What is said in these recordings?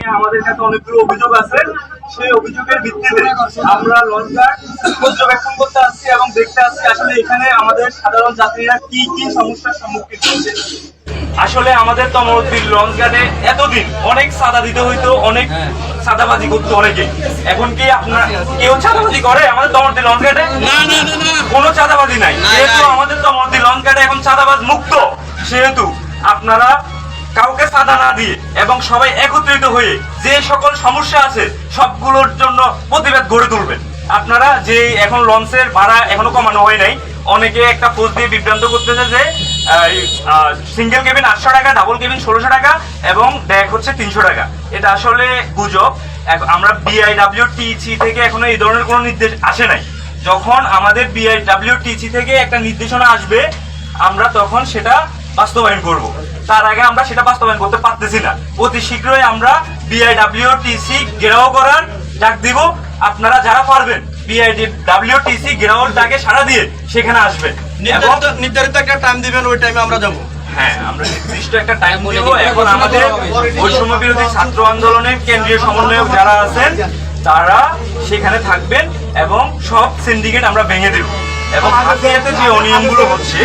নিয়ে আমাদের কাছে অনেকগুলো অভিযোগ আছে। সেই অভিযোগের ভিত্তিতে আমরা লঞ্চঘাট পর্যবেক্ষণ করতে আসছি এবং দেখতে আসছি আসলে এখানে আমাদের সাধারণ যাত্রীরা কি কি সমস্যার সম্মুখীন হচ্ছে। আসলে আমাদের তমরদ্দির লঞ্চ ঘাটে এতদিন অনেক সাদা দিতে হইতো অনেক সাদাবাজি করতো অনেকে এখন কি আপনার কেউ চাঁদাবাজি করে আমাদের তমরদ্দির লঞ্চ ঘাটে? না না না না। কোনো চাঁদাবাজি নাই। যেহেতু আমাদের তমরদ্দি লঞ্চ ঘাটে এখন চাঁদাবাজ মুক্ত সেহেতু আপনারা চাঁদা না দিয়ে এবং সবাই একত্রিত হয়ে যে সকল সমস্যা আছে সবগুলোর জন্য প্রতিবাদ গড়ে তুলবেন। আপনারা যে এখন লঞ্চের ভাড়া এখনও কমানো হয় নাই, অনেকে একটা পোস্ট দিয়ে বিভ্রান্ত করতেছে যে সিঙ্গেল কেবিন আটশো টাকা ডাবল কেবিন ষোলোশো টাকা এবং ডেক হচ্ছে তিনশো টাকা। এটা আসলে গুজব। আমরা বিআইডাব্লিউ টিসি থেকে এখনও এই ধরনের কোনো নির্দেশ আসে নাই। যখন আমাদের বিআইডাব্লিউ টিসি থেকে একটা নির্দেশনা আসবে, আমরা তখন সেটা বাস্তবায়ন করব। তার আগে আমরা সেটা বাস্তবায়ন করতে পারতেছি না। অতি শীঘ্রই আমরা বিআইডাব্লিউ টিসি ঘেরাও করার ডাক দিব। আপনারা যারা পারবেন বিআইডাব্লিউ টিসি ঘেরাওর ডাকে সাড়া দিয়ে সেখানে আসবেন। এবং নির্ধারিত নির্ধারিত একটা টাইম দিবেন ওই টাইমে আমরা যাব। হ্যাঁ আমরা নির্দিষ্ট একটা টাইম দিব। এখন আমাদের বৈষম্য বিরোধী ছাত্র আন্দোলনের কেন্দ্রীয় সমন্বয়ক যারা আছেন তারা সেখানে থাকবেন এবং সব সিন্ডিকেট আমরা ভেঙে দেব। এবং হাতিয়াতে যে অনিয়মগুলো হচ্ছে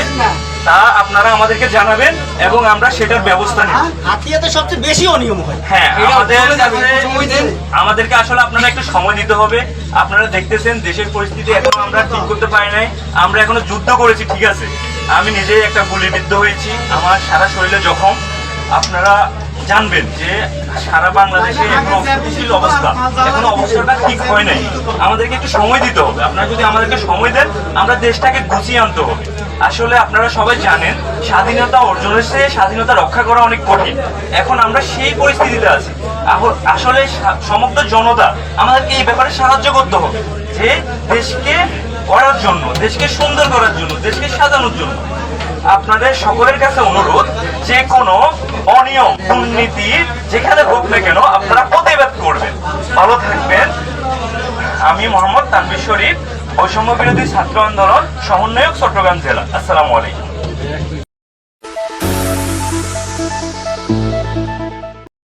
তা আপনারা আমাদেরকে জানাবেন এবং আমরা সেটার ব্যবস্থা নেব। হাতিয়াতে সবচেয়ে বেশি অনিয়ম হয়। হ্যাঁ আমাদের। আমাদেরকে আসলে আপনারা একটু সময় দিতে হবে। আপনারা দেখতেছেন দেশের পরিস্থিতি এখনও আমরা ঠিক করতে পারি নাই। আমরা এখনও যুদ্ধ করেছি ঠিক আছে। আমি নিজেই একটা গুলিবিদ্ধ হয়েছি। আমার সারা শরীরে জখম। আপনারা জানবেন যে সারা বাংলাদেশে অস্থিতিশীল অবস্থা। এখনও অবস্থাটা ঠিক হয় নাই। আমাদেরকে একটু সময় দিতে হবে। আপনারা যদি আমাদেরকে সময় দেন আমরা দেশটাকে গুছিয়ে আনতে হবে। আসলে আপনারা সবাই জানেন, স্বাধীনতা অর্জনের চেয়ে স্বাধীনতা রক্ষা করা অনেক কঠিন। এখন আমরা সেই পরিস্থিতিতে আছি। আসলে সমগ্র জনতা আমাদেরকে এই ব্যাপারে সাহায্য করতে হবে, যে দেশকে করার জন্য, দেশকে সুন্দর করার জন্য, দেশকে সাজানোর জন্য। আপনাদের সকলের কাছে অনুরোধ, যে কোনো অনিয়ম, দুর্নীতি, যেখানে হোক না কেন, আপনারা প্রতিবাদ করবেন। ভালো থাকবেন। আমি মোহাম্মদ তানবির শরীফ। বৈষম্য বিরোধী ছাত্র আন্দোলন সমন্বয়ক চট্টগ্রাম জেলা। আসসালামু আলাইকুম।